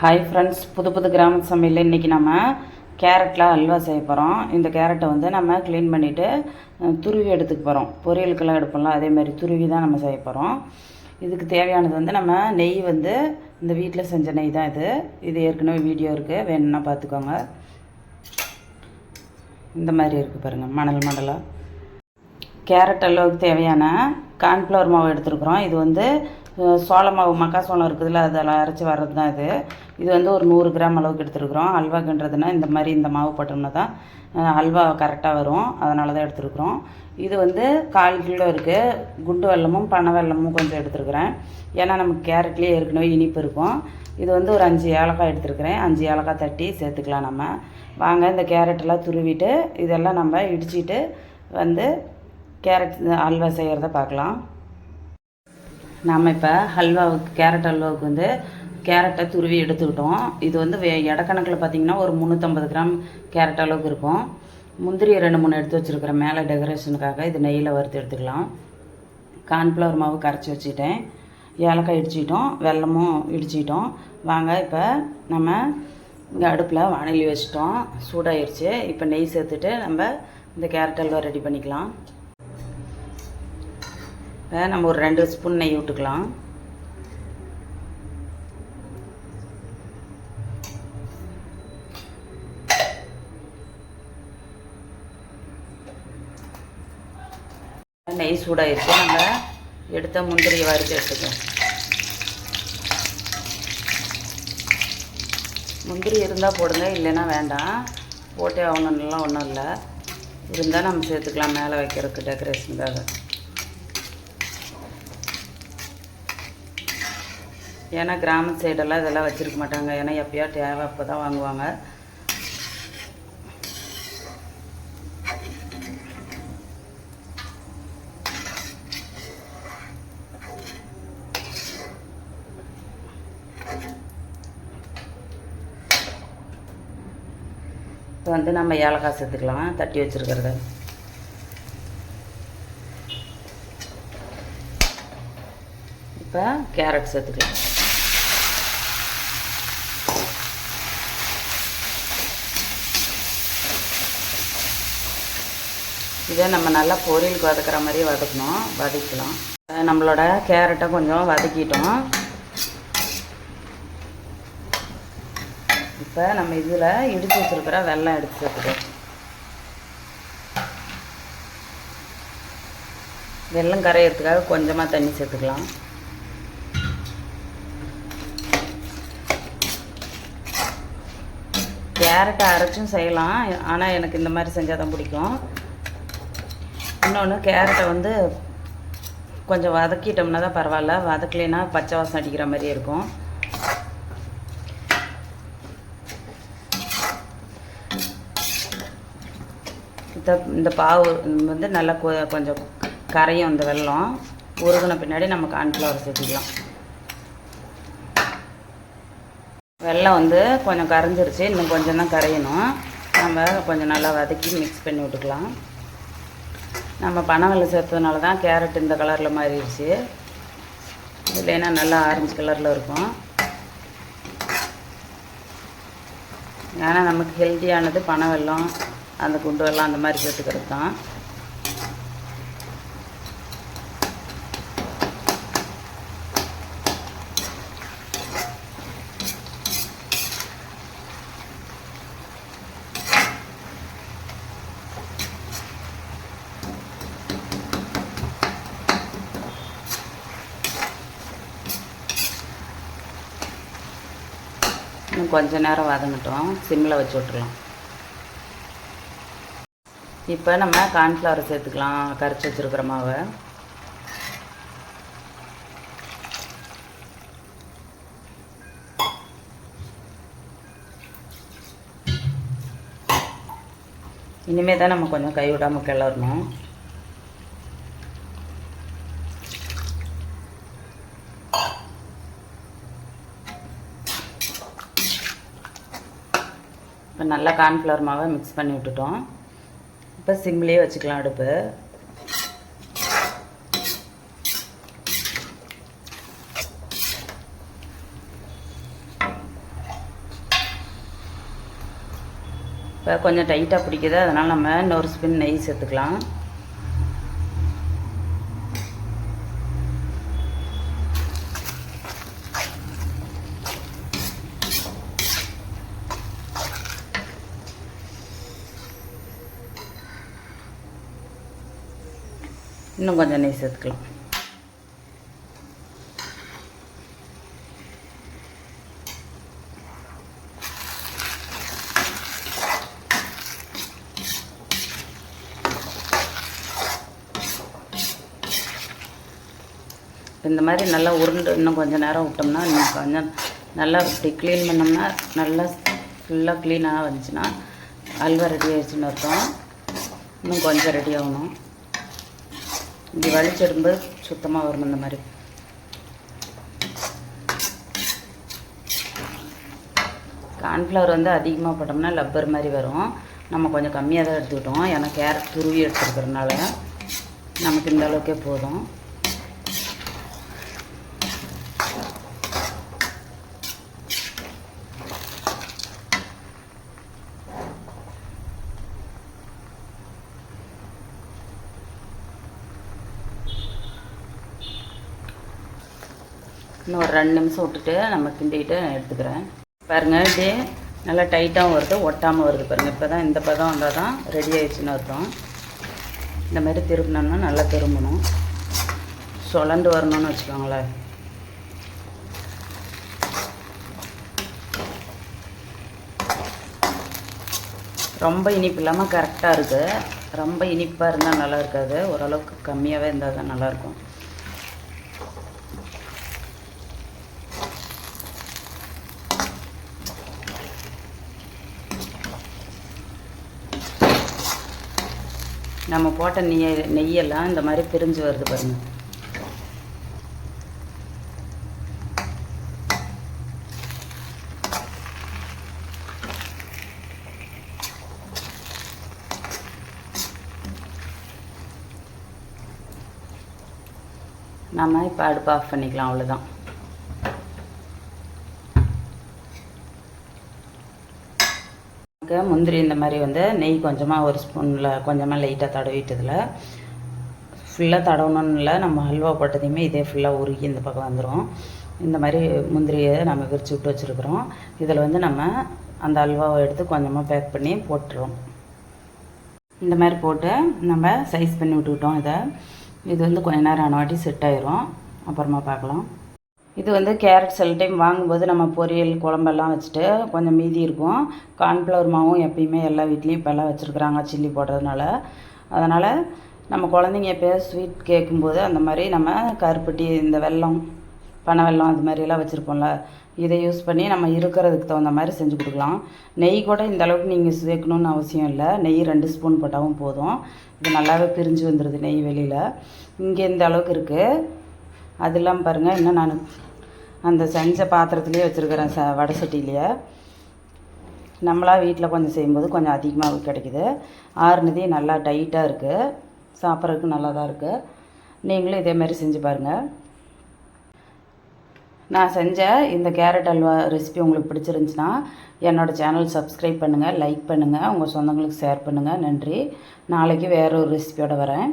Hi friends புது புது கிராம சமையலில் இன்றைக்கி நம்ம கேரட்டில் அல்வா செய்ய போகிறோம் இந்த கேரட்டை வந்து நம்ம க்ளீன் பண்ணிவிட்டு துருவி எடுத்துக்க போகிறோம் பொரியலுக்கெல்லாம் எடுப்போம்ல அதே மாதிரி துருவி தான் நம்ம செய்ய போகிறோம் இதுக்கு தேவையானது வந்து நம்ம நெய் வந்து இந்த வீட்டில் செஞ்ச நெய் தான் இது. இது ஏற்கனவே வீடியோ இருக்குது வேணும்னா பார்த்துக்கோங்க. இந்த மாதிரி இருக்குது பாருங்கள் மணல் மணலாக கேரட் அளவுக்கு தேவையான கார்ன்ஃப்ளவர் மாவு எடுத்துருக்குறோம். இது வந்து சோள மாவு மக்காசோளம் இருக்குதுல்ல அதெல்லாம் அரைச்சி வர்றது தான் இது. இது வந்து ஒரு நூறு கிராம் அளவுக்கு எடுத்துருக்குறோம். அல்வாக்குன்றதுனா இந்த மாதிரி இந்த மாவு போட்டோம்னா தான் அல்வா கரெக்டாக வரும். அதனால தான் எடுத்துருக்குறோம். இது வந்து கால் கிலோ இருக்குது குண்டு வெல்லமும் பனை வெல்லமும் கொஞ்சம் எடுத்துருக்குறேன். ஏன்னா நமக்கு கேரட்லேயே ஏற்கனவே இனிப்பு இருக்கும். இது வந்து ஒரு அஞ்சு ஏலக்காய் எடுத்துருக்குறேன். அஞ்சு ஏலக்காய் தட்டி சேர்த்துக்கலாம் நம்ம. வாங்க இந்த கேரட்டெல்லாம் துருவிட்டு இதெல்லாம் நம்ம இடிச்சிட்டு வந்து கேரட் அல்வா செய்கிறத பார்க்கலாம். நாம் இப்போ ஹல்வாவுக்கு கேரட் அல்வாவுக்கு வந்து கேரட்டை துருவி எடுத்துக்கிட்டோம். இது வந்து வே இடக்கணக்கில் பார்த்தீங்கன்னா ஒரு முந்நூற்றம்பது கிராம் கேரட் அளவுக்கு இருக்கும். முந்திரி ரெண்டு மூணு எடுத்து வச்சுருக்கிறேன் மேலே டெக்கரேஷனுக்காக இது நெய்யில் வறுத்து எடுத்துக்கலாம். கார்ன்ஃப்ளவர் மாவு கரைச்சி வச்சுட்டேன் ஏலக்காய் இடிச்சிட்டோம் வெல்லமும் இடிச்சிட்டோம் வாங்க இப்போ நம்ம இங்கே அடுப்பில் வானொலி வச்சிட்டோம். சூடாயிருச்சு. இப்போ நெய் சேர்த்துட்டு நம்ம இந்த கேரட் அல்வா ரெடி பண்ணிக்கலாம். நம்ம ஒரு ரெண்டு ஸ்பூன் நெய் விட்டுக்கலாம் நெய் சூடாயிருச்சு. நம்ம எடுத்த முந்திரியை வறுத்து எடுத்துக்கலாம். முந்திரி இருந்தால் போடுங்க இல்லைன்னா வேண்டாம். போட்டே ஆகணும்லாம் ஒன்றும் இல்லை. இருந்தால் நம்ம சேர்த்துக்கலாம் மேலே வைக்கிறதுக்கு டெக்கரேஷனுக்காக ஏன்னா கிராம சைடெல்லாம் இதெல்லாம் வச்சுருக்க மாட்டாங்க. ஏன்னா எப்பயோ தேவை அப்போ தான் வாங்குவாங்க. இப்போ வந்து நம்ம ஏலக்காய் சேர்த்துக்கலாம். தட்டி வச்சுருக்கிறத. இப்போ கேரட் சேர்த்துக்கலாம். இதை நம்ம நல்லா பொரியலுக்கு வதக்குற மாதிரி வதக்கணும். வதக்கலாம் நம்மளோட கேரட்டை கொஞ்சம் வதக்கிட்டோம். இப்போ நம்ம இதில் இடித்து வச்சுருக்கிற வெள்ளம் எடுத்து சேர்த்துக்கிறோம் வெல்லம் கரையிறதுக்காக கொஞ்சமாக தண்ணி சேர்த்துக்கலாம். கேரட்டை அரைச்சும் செய்யலாம். ஆனால் எனக்கு இந்த மாதிரி செஞ்சால் தான் பிடிக்கும். இன்னொன்று கேரட்டை வந்து கொஞ்சம் வதக்கிட்டோம்னா தான் பரவாயில்ல. வதக்கலைன்னா பச்சை வாசம் அடிக்கிற மாதிரி இருக்கும். இந்த இந்த பாவு வந்து நல்லா கொ- கொஞ்சம் கரையும் இந்த வெல்லம் உருகுன பின்னாடி நம்ம கார்ன்ஃப்ளவர் சேர்த்துக்கலாம் வெல்லம் வந்து கொஞ்சம் கரைஞ்சிருச்சு. இன்னும் கொஞ்சம் தான் கரையணும். நம்ம கொஞ்சம் நல்லா வதக்கி மிக்ஸ் பண்ணி விட்டுக்கலாம். நம்ம பனவெல்லை சேர்த்ததுனால தான் கேரட் இந்த கலரில் மாறிடுச்சு. இல்லைன்னா நல்லா ஆரஞ்சு கலரில் இருக்கும். ஏன்னா நமக்கு ஹெல்த்தியானது பனவெல்லம் அந்த குண்டு வெல்லம் அந்த மாதிரி சேர்த்துக்கிறது தான். இன்னும் கொஞ்ச நேரம் வதங்கட்டும். சிம்மில் வச்சு விட்ருலாம் இப்போ நம்ம கார்ன்ஃப்ளவர் சேர்த்துக்கலாம். கரைச்சி வச்சுருக்கிற மாவை. இனிமேல் தான் நம்ம கொஞ்சம் கை விடாமல் கிளறணும். இப்போ நல்லா கார்ன்ஃப்ளவர் மாவை மிக்ஸ் பண்ணி விட்டுட்டோம். இப்போ சிம்லேயே வச்சுக்கலாம் அடுப்பு. இப்போ கொஞ்சம் டைட்டாக பிடிக்குது அதனால் நம்ம இன்னொரு ஸ்பின் நெய் சேர்த்துக்கலாம். இன்னும் கொஞ்சம் நெய் சேர்த்துக்கலாம். இந்த மாதிரி நல்லா உருண்டு இன்னும் கொஞ்சம் நேரம் விட்டோம்னா இன்னும் கொஞ்சம் நல்லா இப்படி க்ளீன் பண்ணோம்னா நல்லா ஃபுல்லாக க்ளீனாக வந்துச்சுன்னா அல்வா ரெடி ஆகிடுச்சுன்னு அர்த்தம். இன்னும் கொஞ்சம் ரெடி ஆகணும். இப்படி வலிச்சிடும்போது சுத்தமாக வரும் இந்த மாதிரி. கார்ன்ஃப்ளவர் வந்து அதிகமாக போட்டோம்னா லப்பர் மாதிரி வரும். நம்ம கொஞ்சம் கம்மியாக தான் எடுத்துக்கிட்டோம். ஏன்னா கேரட் துருவி எடுத்துருக்கிறதுனால நமக்கு இந்த அளவுக்கே போதும். இன்னும் ஒரு ரெண்டு நிமிஷம் விட்டுட்டு நம்ம கிண்டிக்கிட்டு எடுத்துக்கிறேன். பாருங்கள் இப்படியே நல்லா டைட்டாகவும் வருது ஒட்டாமல் வருது பாருங்கள் இப்போ தான் இந்த பதம் வந்தால் தான் ரெடி ஆயிடுச்சுன்னு அர்த்தம். இந்த மாதிரி திரும்பினோம்னா நல்லா திரும்பணும். சுழண்டு வரணும்னு வச்சுக்கோங்களேன். ரொம்ப இனிப்பு இல்லாமல் கரெக்டாக இருக்குது ரொம்ப இனிப்பாக இருந்தால் நல்லா இருக்காது. ஓரளவுக்கு கம்மியாகவே இருந்தால் தான் நல்லாயிருக்கும் நம்ம போட்ட நெய் நெய்யெல்லாம் இந்த மாதிரி பிரிஞ்சு வருது பாருங்க. நம்ம இப்போ அடுப்பு ஆஃப் பண்ணிக்கலாம் அவ்வளோதான் நமக்கு முந்திரி இந்த மாதிரி வந்து நெய் கொஞ்சமாக ஒரு ஸ்பூனில் கொஞ்சமாக லைட்டாக தடவிட்டதில். ஃபுல்லாக தடவணும்னு இல்லை. நம்ம அல்வா போட்டதையுமே இதே ஃபுல்லாக உருகி இந்த பக்கம் வந்துடும் இந்த மாதிரி முந்திரியை நம்ம விரித்து விட்டு வச்சுருக்குறோம். இதில் வந்து நம்ம அந்த அல்வாவை எடுத்து கொஞ்சமாக பேக் பண்ணி போட்டுருவோம் இந்த மாதிரி போட்டு நம்ம சைஸ் பண்ணி விட்டுக்கிட்டோம் இதை. இது வந்து கொஞ்ச நேரம் ஆனவாட்டி செட் ஆயிரும். அப்புறமா பார்க்கலாம். இது வந்து கேரட் சில டைம் வாங்கும்போது நம்ம பொரியல் குழம்பெல்லாம் வச்சுட்டு கொஞ்சம் மீதி இருக்கும். கார்ன்ஃப்ளவர் மாவும் எப்பயுமே எல்லா வீட்லேயும் இப்போல்லாம் வச்சுருக்குறாங்க சில்லி போடுறதுனால. அதனால் நம்ம குழந்தைங்க எப்போயோ ஸ்வீட் கேட்கும்போது அந்த மாதிரி நம்ம கருப்பட்டி இந்த வெல்லம் பனை வெல்லம் அது மாதிரியெல்லாம் வச்சுருப்போம்ல இதை யூஸ் பண்ணி நம்ம இருக்கிறதுக்கு தகுந்த மாதிரி செஞ்சு கொடுக்கலாம். நெய் கூட இந்த அளவுக்கு நீங்கள் சேர்க்கணுன்னு அவசியம் இல்லை. நெய் ரெண்டு ஸ்பூன் போட்டாலும் போதும். இது நல்லாவே பிரிஞ்சு வந்துடுது நெய் வெளியில். இங்கே இந்த அளவுக்கு இருக்குது அது இல்லாமல் பாருங்கள் இன்னும் நான் அந்த செஞ்ச பாத்திரத்துலேயே வச்சுருக்கிறேன் ச வடை சட்டிலேயே நம்மளாக வீட்டில் கொஞ்சம் செய்யும்போது கொஞ்சம் அதிகமாக கிடைக்குது. ஆறுனதே நல்லா டைட்டாக இருக்குது சாப்பிட்றதுக்கு நல்லா தான் இருக்குது நீங்களும் இதே மாதிரி செஞ்சு பாருங்கள் நான் செஞ்ச இந்த கேரட் அல்வா ரெசிபி உங்களுக்கு பிடிச்சிருந்துச்சுன்னா என்னோடய சேனல் சப்ஸ்கிரைப் பண்ணுங்கள் லைக் பண்ணுங்கள் உங்கள் சொந்தங்களுக்கு ஷேர் பண்ணுங்கள் நன்றி. நாளைக்கு வேறு ஒரு ரெசிபியோடு வரேன்.